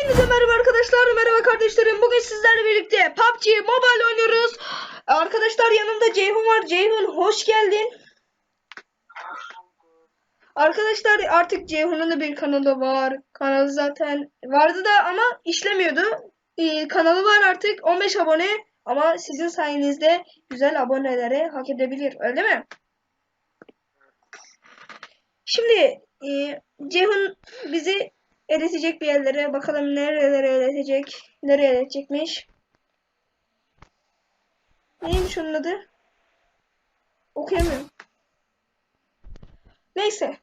Hepinize merhaba arkadaşlar, merhaba kardeşlerim. Bugün sizlerle birlikte PUBG Mobile oynuyoruz. Arkadaşlar yanımda Ceyhun var. Ceyhun hoş geldin. Arkadaşlar artık Ceyhun'un da bir kanalı var. Kanalı zaten vardı da ama işlemiyordu. Ee, kanalı var artık 15 abone ama sizin sayenizde güzel abonelere hak edebilir. Öyle mi? Şimdi e, Ceyhun bizi eletecek bir yerlere bakalım nerelere eletecek. Nereye eletecekmiş. Neymiş onun adı? Okuyamıyorum. Neyse.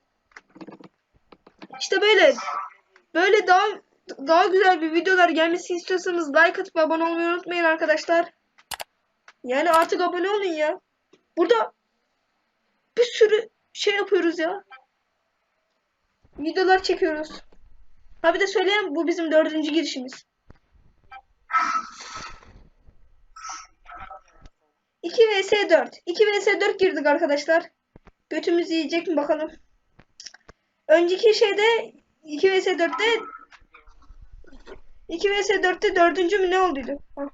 İşte böyle böyle daha daha güzel bir videolar gelmesini istiyorsanız like atıp abone olmayı unutmayın arkadaşlar. Yani artık abone olun ya. Burada bir sürü şey yapıyoruz ya. Videolar çekiyoruz. Ha bir de söyleyeyim bu bizim dördüncü girişimiz. 2 vs 4. 2 vs 4 girdik arkadaşlar. Götümüzü yiyecek mi bakalım. Önceki şeyde 2 vs 4'te 2 vs 4'te dördüncü mü ne olduydu? Ha.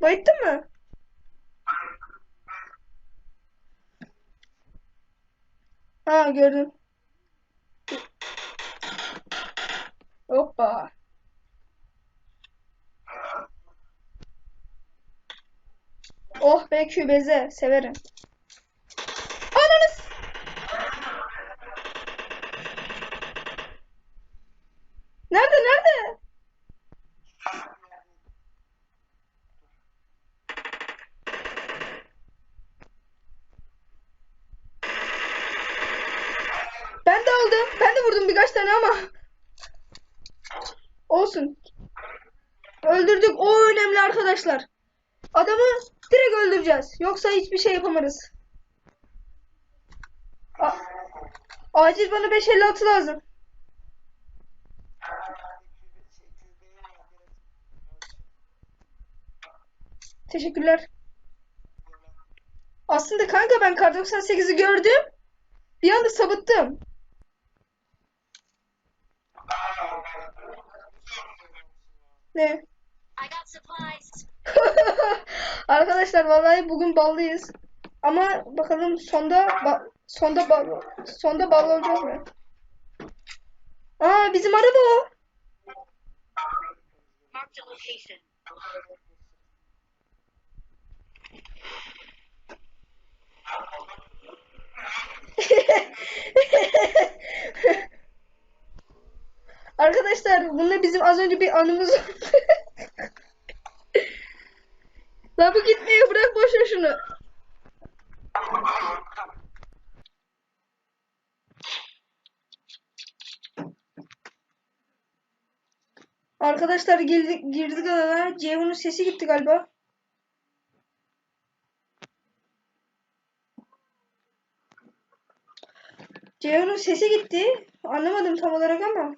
Bayıttın mı? Ha gördüm. Hoppa. Oh be kübeze severim. Ananız. Nerede nerede? Ben de aldım. Ben de vurdum birkaç tane ama. Olsun. Öldürdük. O önemli arkadaşlar. Adamı direkt öldüreceğiz. Yoksa hiçbir şey yapamayız. A- Acil bana 556 lazım. Teşekkürler. Aslında kanka ben kar 98'i gördüm. Bir anda sabıttım. Ne? Arkadaşlar vallahi bugün ballıyız. Ama bakalım sonda ba- sonda bal sonda ballı olacağız mı? Aa bizim araba o. Arkadaşlar bununla bizim az önce bir anımız La bu gitmiyor bırak boş ver şunu. Arkadaşlar girdik, girdik alana. Ceyhun'un sesi gitti galiba. Ceyhun'un sesi gitti. Anlamadım tam olarak ama.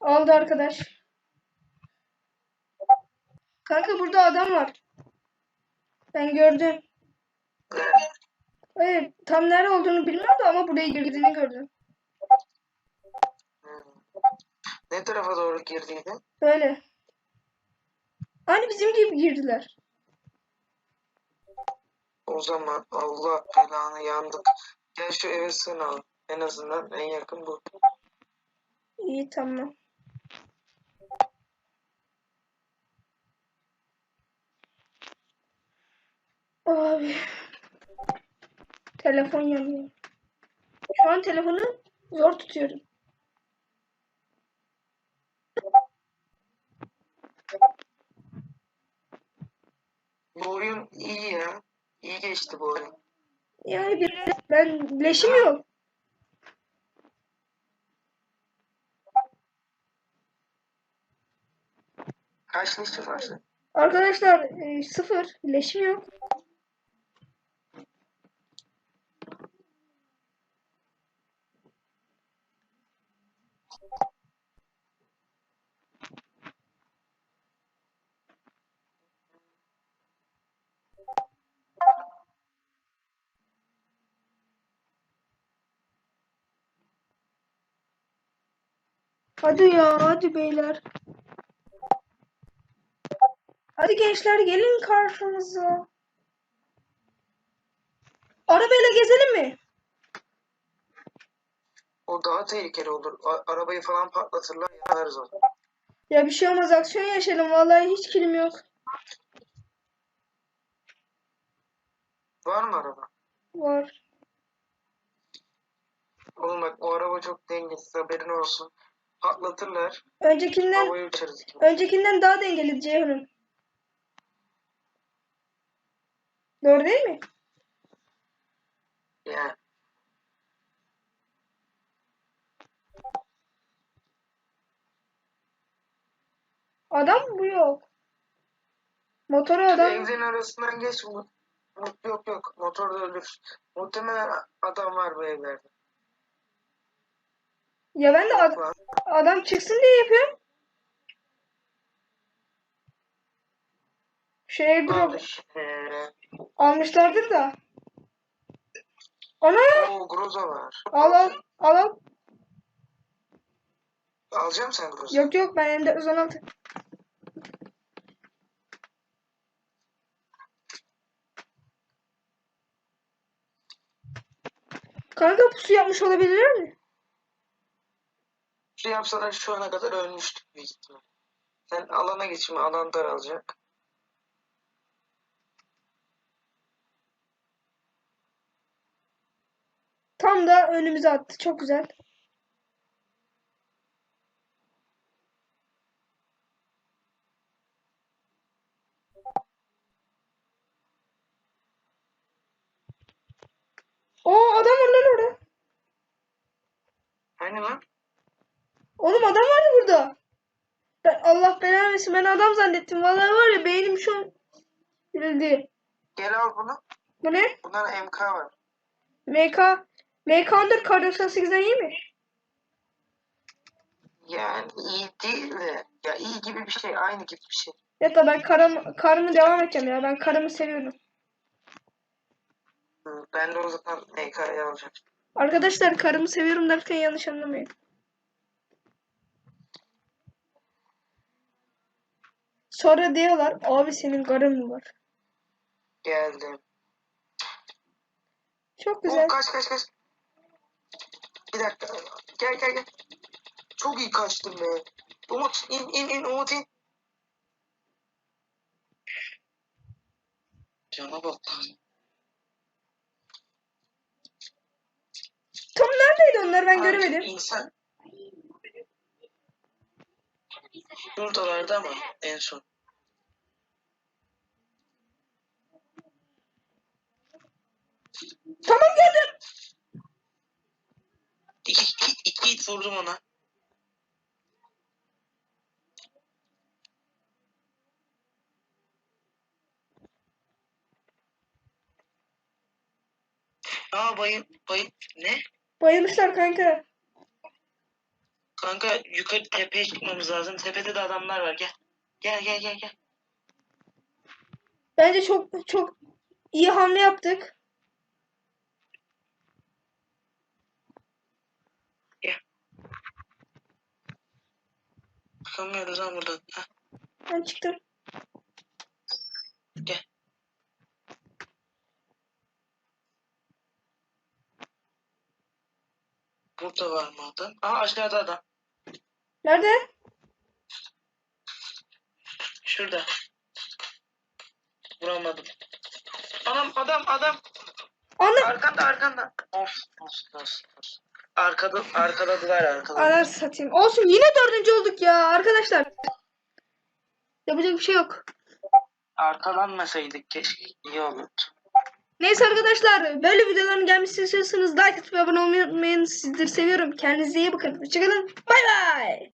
Aldı arkadaş. Kanka burada adam var. Ben gördüm. Evet, tam nerede olduğunu bilmiyorum da ama buraya girdiğini gördüm. Ne tarafa doğru girdiydi? Böyle. Aynı bizim gibi girdiler. O zaman Allah belanı yandık. Gel şu eve sığınalım. En azından en yakın bu. İyi tamam. Abi. Telefon yanıyor. Şu an telefonu zor tutuyorum. Bu oyun iyi ya. İyi geçti bu oyun. Yani bir, ben leşim yok. Kaç leşin var? Arkadaşlar e, sıfır leşim yok. Hadi ya hadi beyler. Hadi gençler gelin karşımıza. Arabayla gezelim mi? O daha tehlikeli olur. A- arabayı falan patlatırlar yanarız o. Ya bir şey olmaz aksiyon yaşayalım. Vallahi hiç kilim yok. Var mı araba? Var. Oğlum bak o araba çok dengesiz haberin olsun. Patlatırlar. Öncekinden öncekinden daha dengeli Ceyhun'un. Doğru değil mi? Yani. Adam bu yok. Motoru adam. Evlerin arasından geç. Yok yok. Motor da ölür. Muhtemelen adam var bu evlerde. Ya ben de ad- adam çıksın diye yapıyorum. Al airdrop işte. almışlardır da. Ana Oo Groza var. al al al al. Alacağım sen Groza. Yok yok ben elimde 116. Kanka pusu yapmış olabilirler mi? Şey yapsalar şu ana kadar ölmüştük büyük ihtimal. Sen alana geçme. Alan daralacak. Tam da önümüze attı. Çok güzel. Oo adam var lan orada. Hani lan? Oğlum adam vardı burada. Ben Allah belanı versin ben adam zannettim. Vallahi var ya beynim şu an dirildi. Gel al bunu. Bu ne? Bundan MK var. MK MK14 kar 98'den iyi mi? Yani iyi değil de. Ya iyi gibi bir şey. Aynı gibi bir şey. Ya da ben karım, karımı devam edeceğim ya. Ben karımı seviyorum. Hı, Ben de o zaman MK'yı alacağım. Arkadaşlar karımı seviyorum derken yanlış anlamayın. Sonra diyorlar abi senin karın mı var? Geldim. Çok güzel. kaç kaç kaç. Bir dakika. Gel gel gel. Çok iyi kaçtım be. Umut in in in Umut in. Cana bak. Tam neredeydi onlar ben Abi, göremedim. İnsan. Şuradalardı ama en son. Tamam gördüm. İki hit vurdum ona. Aa bayım bayım ne? Bayılmışlar kanka. Kanka yukarı tepeye çıkmamız lazım. Tepede de adamlar var gel. Gel gel gel gel. Bence çok çok iyi hamle yaptık. Çıkamıyoruz lan buradan. Heh, Ben çıktım. gel. Burada var mı adam? Aa aşağıda adam. Nerede? Şurada. Vuramadım. Anam adam adam. Ana Arkanda arkanda. Of of of. of. Arkada arkadadılar arkada. Anar satayım. Olsun yine dördüncü olduk ya arkadaşlar. Yapacak bir şey yok. Arkalanmasaydık keşke iyi olurdu. Neyse arkadaşlar böyle videoların gelmesini istiyorsanız like atıp abone olmayı unutmayın. Sizleri seviyorum. Kendinize iyi bakın. Hoşçakalın. Bay bay.